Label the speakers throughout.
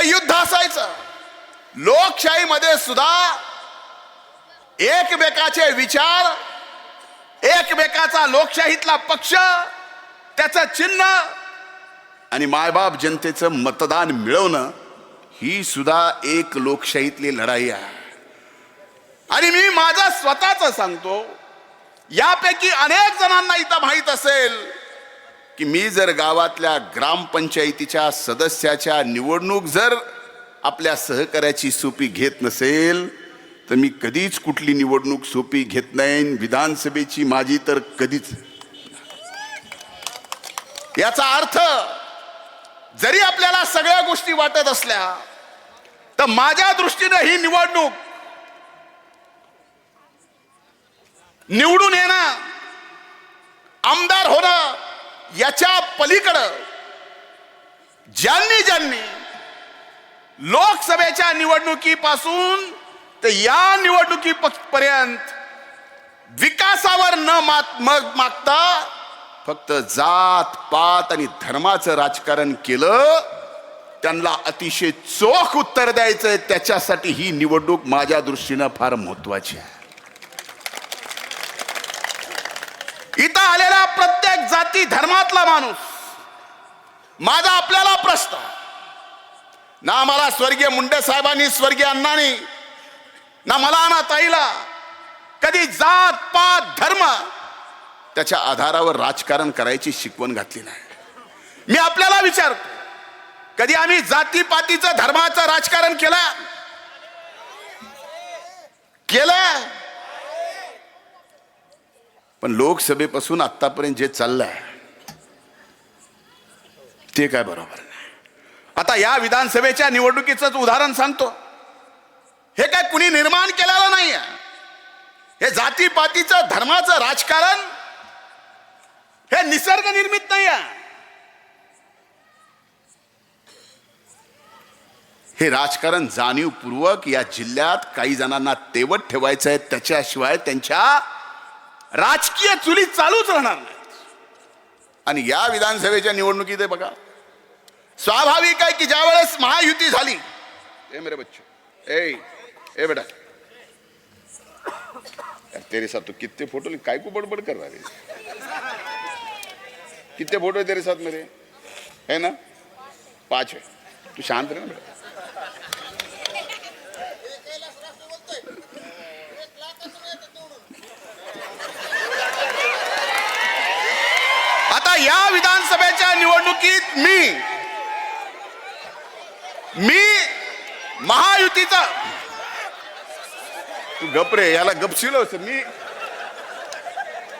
Speaker 1: ते युद्ध असायचं. लोकशाहीमध्ये सुद्धा एकमेकाचे विचार एकमेकाचा लोकशाहीतला पक्ष त्याचं चिन्ह आणि मायबाप जनतेचं मतदान मिळवणं ही सुद्धा एक लोकशाहीतली लढाई आहे. आणि मी माझं स्वतःच सांगतो यापैकी अनेक जणांना इथं माहीत असेल की मी जर गावातल्या ग्रामपंचायतीच्या सदस्याच्या निवडणूक जर आपल्या सहकार्याची सोपी घेत नसेल तर मी कधीच कुठली निवडणूक सोपी घेत नाही विधानसभेची माझी तर कधीच. याचा अर्थ जरी आपल्याला सगळ्या गोष्टी वाटत असल्या तर माझ्या दृष्टीनं ही निवडणूक निवडून येणं आमदार होणं याच्या पलीकडं ज्यांनी ज्यांनी लोकसभेच्या निवडणुकीपासून तर या निवडणुकी पर्यंत विकासावर न मात मग मागता फक्त जात पात आणि धर्माचं राजकारण केलं त्यांना अतिशय चोख उत्तर द्यायचंय त्याच्यासाठी ही निवडणूक माझ्या दृष्टीनं फार महत्वाची आहे इथं आलेला जाती धर्मातला माणूस. माझा आपल्याला प्रश्न. ना मला स्वर्गीय मुंडे साहेबांनी स्वर्गीय अण्णांनी ना मला ना ताईला. कधी जात पात धर्म त्याच्या आधारावर राजकारण करायची शिकवण घातली नाही. मी आपल्याला विचारतो कधी आम्ही जातीपातीचं धर्माचं राजकारण केलं? केलं? पण लोकसभेपासून आतापर्यंत जे चाललंय ते काय बरोबर नाही. आता या विधानसभेच्या निवडणुकीचंच उदाहरण सांगतो. हे काय कुणी निर्माण केलेलं नाही हे जातीपातीचं धर्माचं राजकारण हे निसर्ग निर्मित नाही आहे हे राजकारण जाणीवपूर्वक या जिल्ह्यात काही जणांना तेवत ठेवायचं आहे त्याच्याशिवाय त्यांच्या राजकीय चुली चालूच राहणार नाही आणि या विधानसभेच्या निवडणुकीत आहे बघा स्वाभाविक आहे की ज्या वेळेस महायुती झाली ए मेरे बच्चो ए ए बेटा तेरे साथ तो कितने फोटो काय को बडबड कर रहा है? कितने फोटो है तेरे साथ मेरे? है ना? पाच है। तू शांत रहे ना बेटा आता या विधानसभेच्या निवडणुकीत मी मी महायुतीचा तू गपरे याला गपशील मी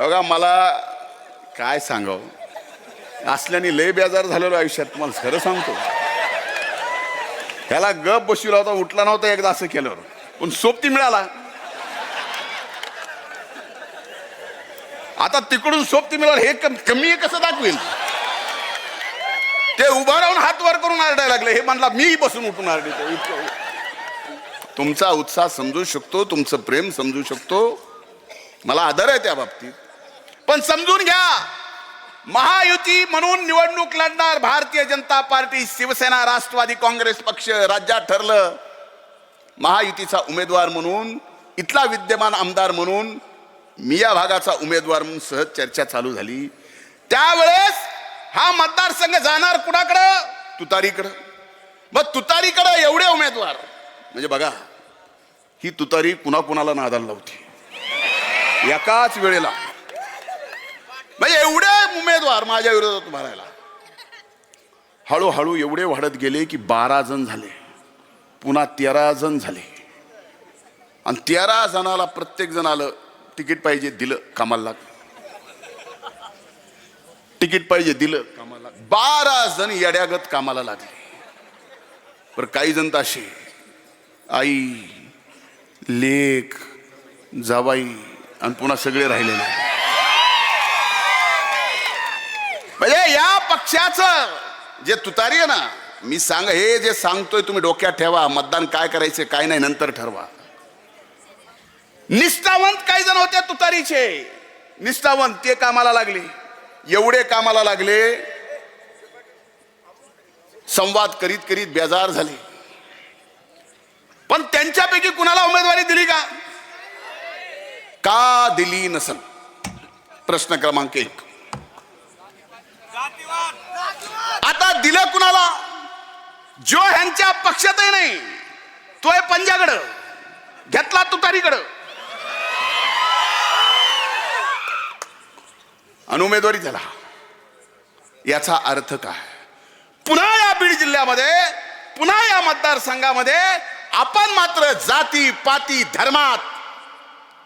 Speaker 1: बघा मला काय सांगाव? असल्याने लय बेजार झालेलो आयुष्यात तुम्हाला खरं सांगतो. त्याला गप बसविला होता उठला नव्हता एकदा असं केल्यावर. पण सोबती मिळाला. आता तिकडून सोबती मिळाल हे कमी आहे कसं दाखवेल? ते उभा राहून हात वर करून आरडायला लागले. हे म्हणला मी बसून उठून आरडतो तुमचा उत्साह समजू शकतो तुमचं प्रेम समजू शकतो. मला आदर आहे त्या बाबतीत. पण समजून घ्या महायुती म्हणून निवडणूक लढणार भारतीय जनता पार्टी शिवसेना राष्ट्रवादी काँग्रेस पक्ष राज्यात ठरलं. महायुतीचा उमेदवार म्हणून इथला विद्यमान आमदार म्हणून मी या भागाचा उमेदवार म्हणून सहज चर्चा चालू झाली. त्यावेळेस हा मतदारसंघ जाणार कुणाकडं? तुतारीकडं. मग तुतारीकडं एवढे उमेदवार. म्हणजे बघा ही तुतारी पुन्हा कुणाला नादाला लावते. एकाच वेळेला. म्हणजे एवढे उमेदवार माझ्या विरोधात भरायला हळूहळू एवढे वाढत गेले की बारा जण झाले. पुन्हा तेरा जण झाले. आणि तेरा जणाला प्रत्येक जण आलं. तिकीट पाहिजे दिलं कामाला लाग. तिकीट पाहिजे दिलं कामाला लाग. बारा जण येड्यागत कामाला लागले. पर काही जण तर असे. आई लेख जावाई आणि पुन्हा सगळे राहिलेले म्हणजे या पक्षाचं जे तुतारी आहे ना मी सांग हे जे सांगतोय तुम्ही डोक्यात ठेवा मतदान काय करायचे काय नाही नंतर ठरवा. निष्ठावंत काही जण होते तुतारीचे. निष्ठावंत ते कामाला लागले. एवढे कामाला लागले संवाद करीत करीत बेजार झाले. पण त्यांच्यापैकी कुणाला उमेदवारी दिली का? का दिली नसल प्रश्न क्रमांक एक. आता दिलं कुणाला? जो ह्यांच्या पक्षातही नाही तोय पंजाकडं घेतला तुतारीकडं. आणि उमेदवारी झाला याचा अर्थ काय? पुन्हा या बीड जिल्ह्यामध्ये पुन्हा या मतदारसंघामध्ये आपण मात्र जाती पाती धर्मात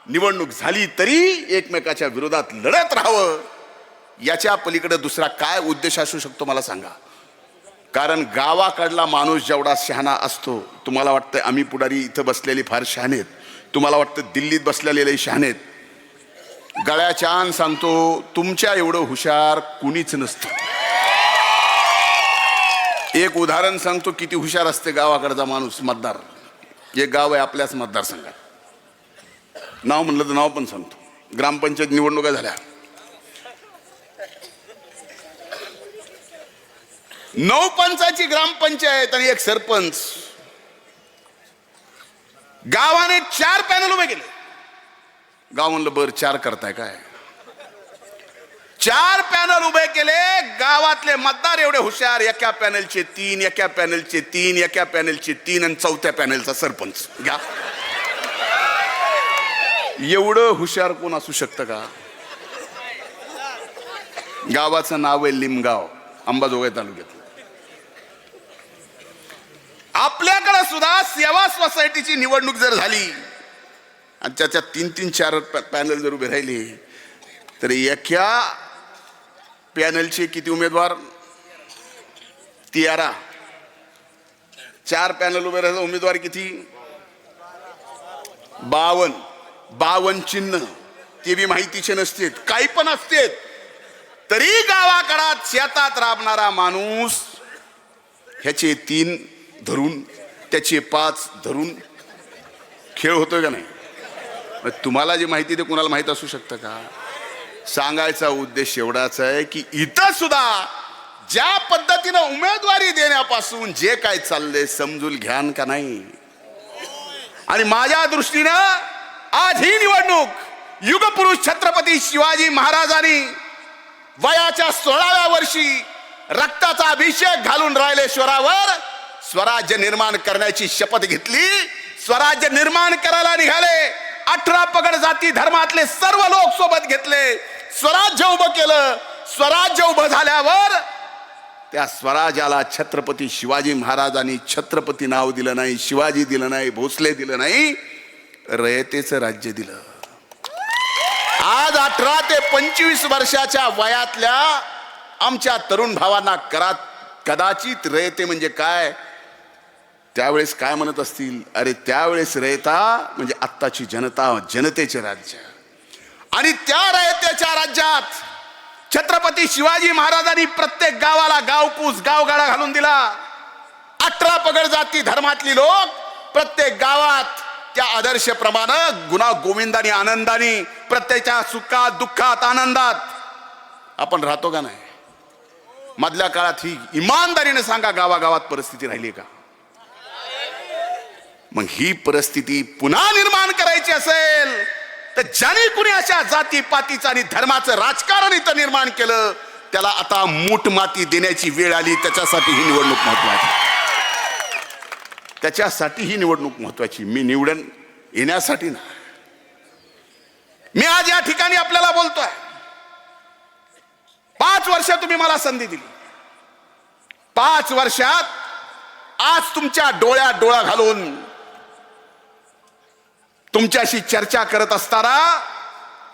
Speaker 1: निवडणूक झाली तरी एकमेकाच्या विरोधात लढत राहावं. याच्या पलीकडे दुसरा काय उद्देश असू शकतो मला सांगा? कारण गावाकडला माणूस जेवढा शहाणा असतो तुम्हाला वाटतं आम्ही पुढारी इथं बसलेली फार शहाणेत तुम्हाला वाटतं दिल्लीत बसलेले शहाणेत गळ्या छान सांगतो तुमच्या एवढं हुशार कुणीच नसतं. एक उदाहरण सांगतो किती हुशार असते गावाकडचा माणूस मतदार. एक गाव आहे आपल्याच मतदारसंघात. नाव म्हणलं तर नाव पण सांगतो. ग्रामपंचायत निवडणुका झाल्या. नऊ पंचाची ग्रामपंचायत आणि एक सरपंच. गावाने चार पॅनल उभे केले. गाव म्हणलं बर चार करताय काय? चार पॅनल उभे केले गावातले मतदार एवढे हुशार एका पॅनलचे तीन एका पॅनलचे तीन एका पॅनलचे तीन आणि चौथ्या पॅनलचा सरपंच. घ्या. एवढं हुशार कोण असू शकतं का? गावाचं नाव आहे लिमगाव अंबाजोगाई तालुक्यात आपल्याकडे सुद्धा सेवा सोसायटीची निवडणूक जर झाली आणि त्याच्यात तीन तीन चार पॅनल जर उभे राहिले तर एका पॅनलचे किती उमेदवार? तियारा चार पॅनल उभे राहिले उमेदवार किती? बावन. बावन चिन्ह. ते बी माहितीचे नसतेत. काही पण असतेत. तरी गावाकडात शेतात राबणारा माणूस ह्याचे तीन धरून त्याचे पाच धरून खेळ होतोय का नाही? मग तुम्हाला जे माहिती ते कुणाला माहीत असू शकतं का? सांगायचा उद्देश एवढाच आहे की इथं सुद्धा ज्या पद्धतीनं उमेदवारी देण्यापासून जे काय चाललंय समजून घ्यान का नाही? आणि माझ्या दृष्टीनं आज ही निवडणूक युगपुरुष छत्रपती शिवाजी महाराजांनी वयाच्या सोळाव्या वर्षी रक्ताचा अभिषेक घालून रायलेश्वरावर स्वराज्य निर्माण करण्याची शपथ घेतली स्वराज्य निर्माण करायला निघाले. अठरा पगड जाती धर्मातले सर्व लोक सोबत घेतले. स्वराज्य उभं केलं. स्वराज्य उभं झाल्यावर त्या स्वराज्याला छत्रपती शिवाजी महाराजांनी छत्रपती नाव दिलं नाही शिवाजी दिलं नाही भोसले दिलं नाही रयतेचं राज्य दिलं. आज अठरा ते पंचवीस वर्षाच्या वयातल्या आमच्या तरुण भावांना करात कदाचित रयते म्हणजे काय? त्यावेळेस काय म्हणत असतील? अरे त्यावेळेस रयता म्हणजे आत्ताची जनता जनतेचे राज्य. आणि त्या रयतेच्या राज्यात छत्रपती शिवाजी महाराजांनी प्रत्येक गावाला गावकूस गावगाडा घालून दिला. अठरा पगड जाती धर्मातली लोक प्रत्येक गावात त्या आदर्शप्रमाणे गुणा गोविंदानी आनंदानी प्रत्येकाच्या सुखात दुःखात आनंदात. आपण राहतो का नाही? मधल्या काळात ही इमानदारीने सांगा गावागावात परिस्थिती राहिली का? मग ही परिस्थिती पुन्हा निर्माण करायची असेल. तर ज्याने कुणी अशा जाती पातीचं आणि धर्माचं राजकारण इथं निर्माण केलं त्याला आता मूठ माती देण्याची वेळ आली. त्याच्यासाठी ही निवडणूक महत्वाची. त्याच्यासाठी ही निवडणूक महत्वाची. मी निवडण येण्यासाठी ना. मी आज या ठिकाणी आपल्याला बोलतोय. पाच वर्ष तुम्ही मला संधी दिली. पाच वर्षात आज तुमच्या डोळ्यात डोळा घालून तुमच्याशी चर्चा करत असताना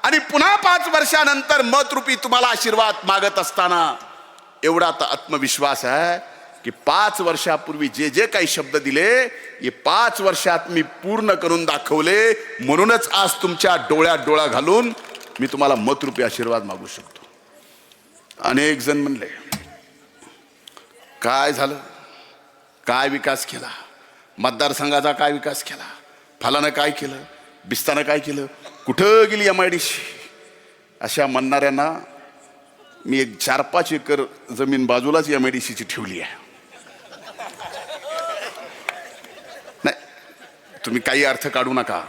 Speaker 1: आणि पुन्हा पाच वर्षानंतर मतरूपी तुम्हाला आशीर्वाद मागत असताना एवढा तर आत्मविश्वास आहे की पाच वर्षापूर्वी जे जे काही शब्द दिले हे पाच वर्षात मी पूर्ण करून दाखवले. म्हणूनच आज तुमच्या डोळ्यात डोळा घालून मी तुम्हाला मतरूपी आशीर्वाद मागू शकतो. अनेक जण म्हणले काय झालं? काय विकास केला? मतदारसंघाचा काय विकास केला? फलानं काय केलं? बिस्तानं काय केलं? कुठं गेली एम आय डी सी अशा म्हणणाऱ्यांना मी एक चार पाच एकर जमीन बाजूलाच एम आय डी सीची ठेवली आहे. नाही तुम्ही काही अर्थ काढू नका.